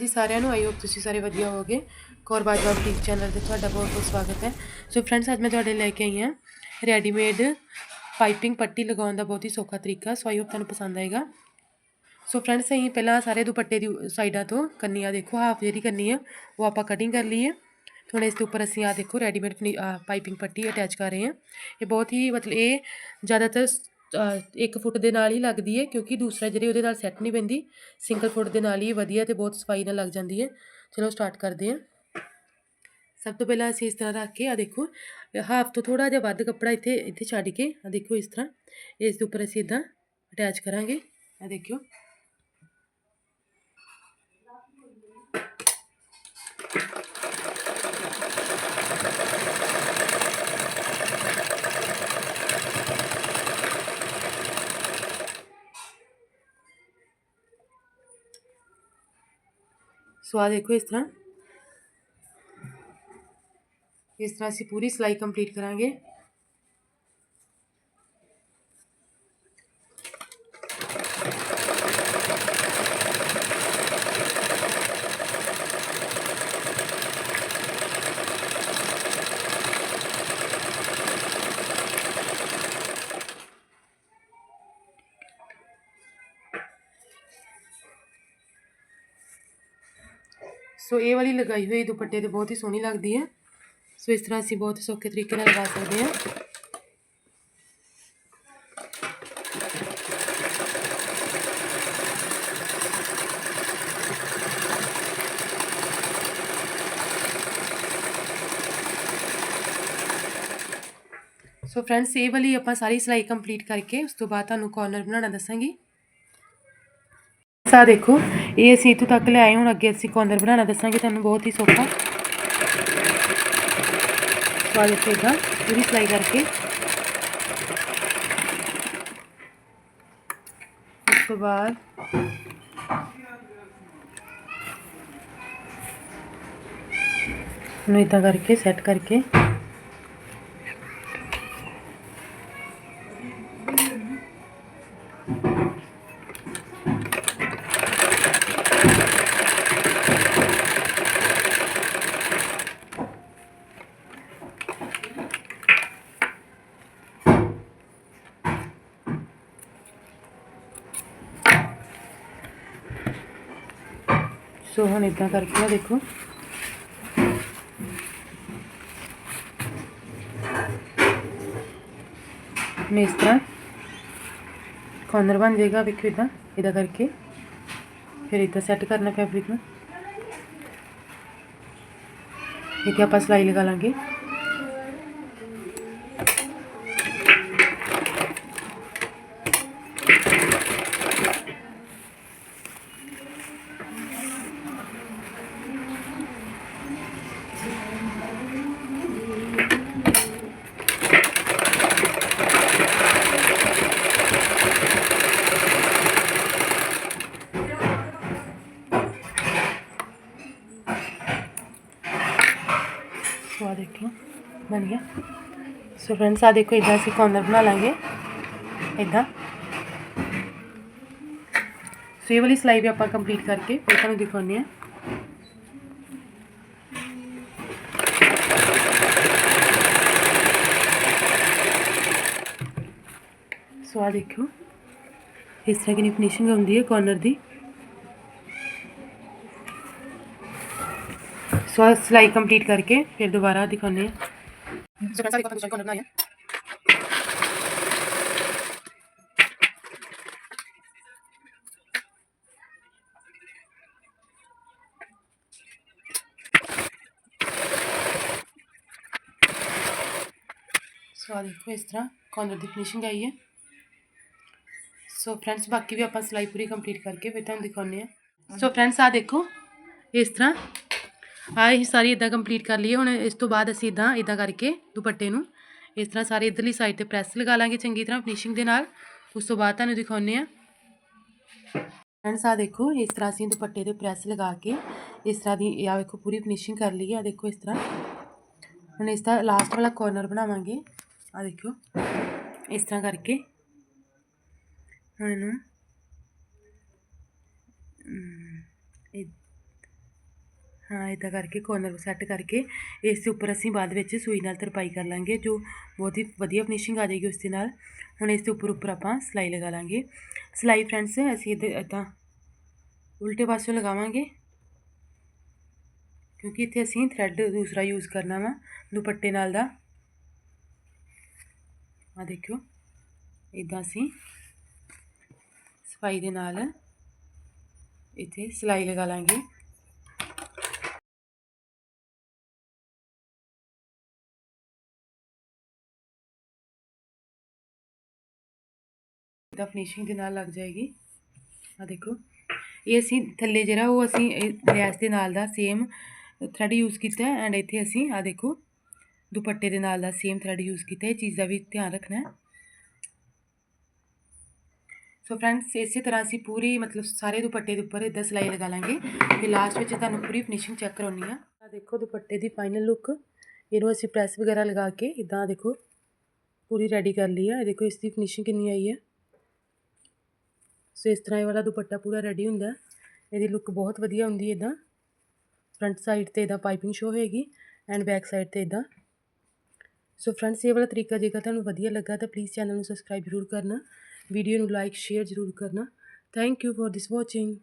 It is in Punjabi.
ਜੀ ਸਾਰਿਆਂ ਨੂੰ ਆਈ ਹੋਪ ਤੁਸੀਂ ਸਾਰੇ ਵਧੀਆ ਹੋਵੋਗੇ। ਕੌਰ ਬਾਜਵਾ ਬੁਟੀਕ ਚੈਨਲ ਤੇ ਤੁਹਾਡਾ ਬਹੁਤ ਬਹੁਤ ਸਵਾਗਤ ਹੈ। ਸੋ ਫਰੈਂਡਸ ਅੱਜ ਮੈਂ ਤੁਹਾਡੇ ਲੈ ਕੇ ਆਈ ਹਾਂ ਰੈਡੀਮੇਡ ਪਾਈਪਿੰਗ ਪੱਟੀ ਲਗਾਉਣ ਦਾ ਬਹੁਤ ਹੀ ਸੌਖਾ ਤਰੀਕਾ। ਸੋ ਆਈ ਹੋਪ ਤੁਹਾਨੂੰ ਪਸੰਦ ਆਏਗਾ। ਸੋ ਫਰੈਂਡਸ ਅਸੀਂ ਪਹਿਲਾਂ ਸਾਰੇ ਦੁਪੱਟੇ ਦੀ ਸਾਈਡਾਂ ਤੋਂ ਕੰਨੀ ਆ ਦੇਖੋ ਹਾਫ ਜਿਹੜੀ ਕੰਨੀ ਆ, ਉਹ ਆਪਾਂ ਕਟਿੰਗ ਕਰ ਲਈ ਹੈ ਹੁਣ ਇਸ ਦੇ ਉੱਪਰ ਅਸੀਂ ਆ ਦੇਖੋ ਰੈਡੀਮੇਡ ਪਾਈਪਿੰਗ ਪੱਟੀ ਅਟੈਚ ਕਰ ਰਹੇ ਹਾਂ। ਇਹ ਬਹੁਤ ਹੀ ਮਤਲਬ ਇਹ ਜ਼ਿਆਦਾਤਰ ਅ, ਇੱਕ ਫੁੱਟ ਦੇ ਨਾਲ ਹੀ ਲੱਗਦੀ ਹੈ ਕਿਉਂਕਿ ਦੂਸਰਾ ਜਿਹੜੀ ਉਹਦੇ ਨਾਲ ਸੈੱਟ ਨਹੀਂ ਪੈਂਦੀ ਸਿੰਗਲ ਫੁੱਟ ਦੇ ਨਾਲ ਹੀ ਵਧੀਆ ਤੇ ਬਹੁਤ ਸਫ਼ਾਈ ਨਾਲ ਲੱਗ ਜਾਂਦੀ ਹੈ ਚਲੋ ਸਟਾਰਟ ਕਰਦੇ ਹਾਂ ਸਭ ਤੋਂ ਪਹਿਲਾਂ ਅਸੀਂ ਇਸ ਤਰ੍ਹਾਂ ਰੱਖ ਕੇ ਆ ਦੇਖੋ ਹਾਫ ਤੋਂ ਥੋੜਾ ਜਿਹਾ ਵੱਧ ਕੱਪੜਾ ਇੱਥੇ ਇੱਥੇ ਛੱਡ ਕੇ ਆ ਦੇਖੋ ਇਸ ਤਰ੍ਹਾਂ ਇਸ ਦੇ ਉੱਪਰ ਅਸੀਂ ਇਦਾਂ ਅਟੈਚ ਕਰਾਂਗੇ। ਆ ਦੇਖਿਓ। ਸੋ ਆ ਦੇਖੋ ਇਸ ਤਰ੍ਹਾਂ ਇਸ ਤਰ੍ਹਾਂ ਅਸੀਂ ਪੂਰੀ ਸਿਲਾਈ ਕੰਪਲੀਟ ਕਰਾਂਗੇ ਸੋ ਇਹ ਵਾਲੀ ਲਗਾਈ ਹੋਈ ਦੁਪੱਟੇ ਤੇ ਬਹੁਤ ਹੀ ਸੋਹਣੀ ਲੱਗਦੀ ਹੈ। ਸੋ ਇਸ ਤਰ੍ਹਾਂ ਅਸੀਂ ਬਹੁਤ ਸੌਖੇ ਤਰੀਕੇ ਨਾਲ ਲਗਾ ਸਕਦੇ ਹਾਂ। ਸੋ ਫਰੈਂਡਸ ਇਹ ਵਾਲੀ ਆਪਾਂ ਸਾਰੀ ਸਿਲਾਈ ਕੰਪਲੀਟ ਕਰਕੇ ਉਸ ਤੋਂ ਬਾਅਦ ਤੁਹਾਨੂੰ ਕਾਰਨਰ ਬਣਾਉਣਾ ਦੱਸਾਂਗੀ। ਸਾ ਦੇਖੋ ਇਹ ਅਸੀਂ ਇੱਥੋਂ ਤੱਕ ਲਿਆਏ ਹੁਣ ਅੱਗੇ ਅਸੀਂ ਕਾਰਨਰ ਬਣਾਉਣਾ ਦੱਸਾਂਗੇ ਤੁਹਾਨੂੰ ਬਹੁਤ ਹੀ ਸੌਖਾ ਸਵਾਦ ਇੱਦਾਂ ਪੂਰੀ ਸਿਲਾਈ ਕਰਕੇ ਉਸ ਤੋਂ ਬਾਅਦ ਨੂੰ ਇਦਾਂ ਕਰਕੇ ਸੈੱਟ ਕਰਕੇ ਸੋ ਹੁਣ ਇਦਾਂ ਕਰਕੇ ਆ, ਦੇਖੋ। ਮੈਂ ਇਸ ਤਰ੍ਹਾਂ ਕਾਰਨਰ ਬਣ ਜਾਏਗਾ, ਵੇਖੋ ਇਦਾਂ ਇਦਾਂ ਕਰਕੇ। ਫਿਰ ਇਦਾਂ ਸੈੱਟ ਕਰਨਾ ਫੈਬਰਿਕ ਨੂੰ। ਇੱਥੇ ਆਪਾਂ ਸਿਲਾਈ ਲਗਾ ਲਾਂਗੇ। ਸੋ ਆ ਦੇਖੋ, ਬਣ ਗਿਆ। ਸੋ ਫਰੈਂਡਸ ਆ ਦੇਖੋ ਇਦਾਂ ਅਸੀਂ ਕੋਰਨਰ ਬਣਾ ਲਾਂਗੇ। ਇਦਾਂ ਸੋ ਇਹ ਵਾਲੀ ਸਿਲਾਈ ਵੀ ਆਪਾਂ ਕੰਪਲੀਟ ਕਰਕੇ ਫਿਰ ਤੁਹਾਨੂੰ ਦਿਖਾਉਂਦੇ ਆ ਸੋ ਆ ਦੇਖੋ, ਇਸ ਤਰ੍ਹਾਂ ਦੀ ਫਿਨਿਸ਼ਿੰਗ ਆਉਂਦੀ ਹੈ ਕੋਰਨਰ ਦੀ। ਸੋ ਆਹ ਸਿਲਾਈ ਕੰਪਲੀਟ ਕਰਕੇ ਫਿਰ ਦੁਬਾਰਾ ਦਿਖਾਉਂਦੇ ਆ ਸੋ ਫਰੈਂਡਸ ਆ ਦੇਖੋ ਆਪਾਂ ਦੂਸਰਾ ਕਾਰਨਰ ਬਣਾਇਆ ਸੋ ਆ ਦੇਖੋ ਇਸ ਤਰ੍ਹਾਂ ਕਾਰਨਰ ਦੀ ਫਿਨਿਸ਼ਿੰਗ ਆਈ ਹੈ ਸੋ ਫਰੈਂਡਸ ਬਾਕੀ ਵੀ ਆਪਾਂ ਸਿਲਾਈ ਪੂਰੀ ਕੰਪਲੀਟ ਕਰਕੇ ਫਿਰ ਤੁਹਾਨੂੰ ਦਿਖਾਉਂਦੇ ਆ ਸੋ ਫਰੈਂਡਸ ਆ ਦੇਖੋ ਇਸ ਤਰ੍ਹਾਂ ਆ ਇਹ ਸਾਰੀ ਇਦਾਂ ਕੰਪਲੀਟ ਕਰ ਲਈਏ, ਹੁਣ ਇਸ ਤੋਂ ਬਾਅਦ ਅਸੀਂ ਇਦਾਂ ਇਦਾਂ ਕਰਕੇ ਦੁਪੱਟੇ ਨੂੰ ਇਸ ਤਰ੍ਹਾਂ ਸਾਰੇ ਇਧਰਲੀ ਸਾਈਡ ਤੇ ਪ੍ਰੈਸ ਲਗਾ ਲਾਂਗੇ ਚੰਗੀ ਤਰ੍ਹਾਂ ਫਿਨਿਸ਼ਿੰਗ ਦੇ ਨਾਲ। ਉਸ ਤੋਂ ਬਾਅਦ ਤੁਹਾਨੂੰ ਦਿਖਾਉਂਦੇ ਆ ਫਰੈਂਡਸ ਆ ਦੇਖੋ, ਇਸ ਤਰ੍ਹਾਂ ਅਸੀਂ ਦੁਪੱਟੇ ਤੇ ਪ੍ਰੈਸ ਲਗਾ ਕੇ ਇਸ ਤਰ੍ਹਾਂ ਦੀ ਆ ਵੇਖੋ, ਪੂਰੀ ਫਿਨਿਸ਼ਿੰਗ ਕਰ ਲਈ ਹੈ। ਆ ਦੇਖੋ ਇਸ ਤਰ੍ਹਾਂ। ਹੁਣ ਇਸ ਦਾ ਲਾਸਟ ਵਾਲਾ ਕੋਰਨਰ ਬਣਾਵਾਂਗੇ। ਆ ਦੇਖੋ, ਇਸ ਤਰ੍ਹਾਂ ਕਰਕੇ। ਹੁਣ ਇਹਨੂੰ ਇਦਾਂ ਕਰਕੇ ਕੋਰਨਰ ਸੈੱਟ ਕਰਕੇ ਇਸ ਦੇ ਉੱਪਰ ਅਸੀਂ ਬਾਅਦ ਵਿੱਚ ਸੂਈ ਨਾਲ ਤਰਪਾਈ ਕਰ ਲਾਂਗੇ, ਜੋ ਬਹੁਤ ਹੀ ਵਧੀਆ ਫਿਨਿਸ਼ਿੰਗ ਆ ਜਾਏਗੀ ਉਸ ਦੇ ਨਾਲ। ਹੁਣ ਇਸ ਦੇ ਉੱਪਰ ਉੱਪਰ ਆਪਾਂ ਸਿਲਾਈ ਲਗਾ ਲਾਂਗੇ। ਸਿਲਾਈ ਫਰੈਂਡਸ ਅਸੀਂ ਇਹਦੇ ਇਦਾਂ ਉਲਟੇ ਪਾਸਿਓਂ ਲਗਾਵਾਂਗੇ, ਕਿਉਂਕਿ ਇੱਥੇ ਅਸੀਂ ਥ੍ਰੈਡ ਦੂਸਰਾ ਯੂਜ਼ ਕਰਨਾ ਵਾ, ਦੁਪੱਟੇ ਨਾਲ ਦਾ। ਆ ਦੇਖਿਓ ਇਦਾਂ ਅਸੀਂ ਸਫ਼ਾਈ ਦੇ ਨਾਲ ਇੱਥੇ ਸਿਲਾਈ ਲਗਾ ਲਾਂਗੇ। ਦਾ ਫਿਨਿਸ਼ਿੰਗ ਦੇ ਨਾਲ ਲੱਗ ਜਾਏਗੀ। ਆ ਦੇਖੋ। ਇਹ ਅਸੀਂ ਥੱਲੇ ਜਿਹੜਾ ਉਹ ਅਸੀਂ ਲੈਸ ਦੇ ਨਾਲ ਦਾ ਸੇਮ ਥਰੈਡ ਯੂਜ਼ ਕੀਤਾ ਐਂਡ ਇੱਥੇ ਅਸੀਂ ਆ ਦੇਖੋ, ਦੁਪੱਟੇ ਦੇ ਨਾਲ ਦਾ ਸੇਮ ਥਰੈਡ ਯੂਜ਼ ਕੀਤਾ ਇਹ ਚੀਜ਼ ਦਾ ਵੀ ਧਿਆਨ ਰੱਖਣਾ ਸੋ ਫਰੈਂਡਸ ਇਸੇ ਤਰ੍ਹਾਂ ਅਸੀਂ ਪੂਰੀ ਮਤਲਬ ਸਾਰੇ ਦੁਪੱਟੇ ਦੇ ਉੱਪਰ ਇਦਾਂ ਸਿਲਾਈ ਲਗਾ ਲਾਂਗੇ ਤੇ ਲਾਸਟ ਵਿੱਚ ਤੁਹਾਨੂੰ ਪੂਰੀ ਫਿਨਿਸ਼ਿੰਗ ਚੈੱਕ ਕਰਾਉਣੀ ਆ। ਆ ਦੇਖੋ ਦੁਪੱਟੇ ਦੀ ਫਾਈਨਲ ਲੁੱਕ ਇਹਨੂੰ ਅਸੀਂ ਪ੍ਰੈਸ ਵਗੈਰਾ ਲਗਾ ਕੇ ਇਦਾਂ ਦੇਖੋ, ਪੂਰੀ ਰੈਡੀ ਕਰ ਲਈ ਆ। ਦੇਖੋ, ਇਸ ਦੀ ਫਿਨਿਸ਼ਿੰਗ ਕਿੰਨੀ ਆਈ ਹੈ। ਸੋ ਇਸ ਤਰ੍ਹਾਂ ਇਹ ਵਾਲਾ ਦੁਪੱਟਾ ਪੂਰਾ ਰੈਡੀ ਹੁੰਦਾ। ਇਹਦੀ ਲੁੱਕ ਬਹੁਤ ਵਧੀਆ ਹੁੰਦੀ ਹੈ ਇਦਾਂ। ਫਰੰਟ ਸਾਈਡ ਤੇ ਇਦਾਂ ਪਾਈਪਿੰਗ ਸ਼ੋ ਹੋਏਗੀ ਐਂਡ ਬੈਕ ਸਾਈਡ ਤੇ ਇਦਾਂ। ਸੋ ਫਰੈਂਡਸ ਇਹ ਵਾਲਾ ਤਰੀਕਾ ਜੇਕਰ ਤੁਹਾਨੂੰ ਵਧੀਆ ਲੱਗਾ ਤਾਂ ਪਲੀਜ਼ ਚੈਨਲ ਨੂੰ ਸਬਸਕ੍ਰਾਈਬ ਜ਼ਰੂਰ ਕਰਨਾ। ਵੀਡੀਓ ਨੂੰ ਲਾਈਕ ਸ਼ੇਅਰ ਜ਼ਰੂਰ ਕਰਨਾ। Thank you for this watching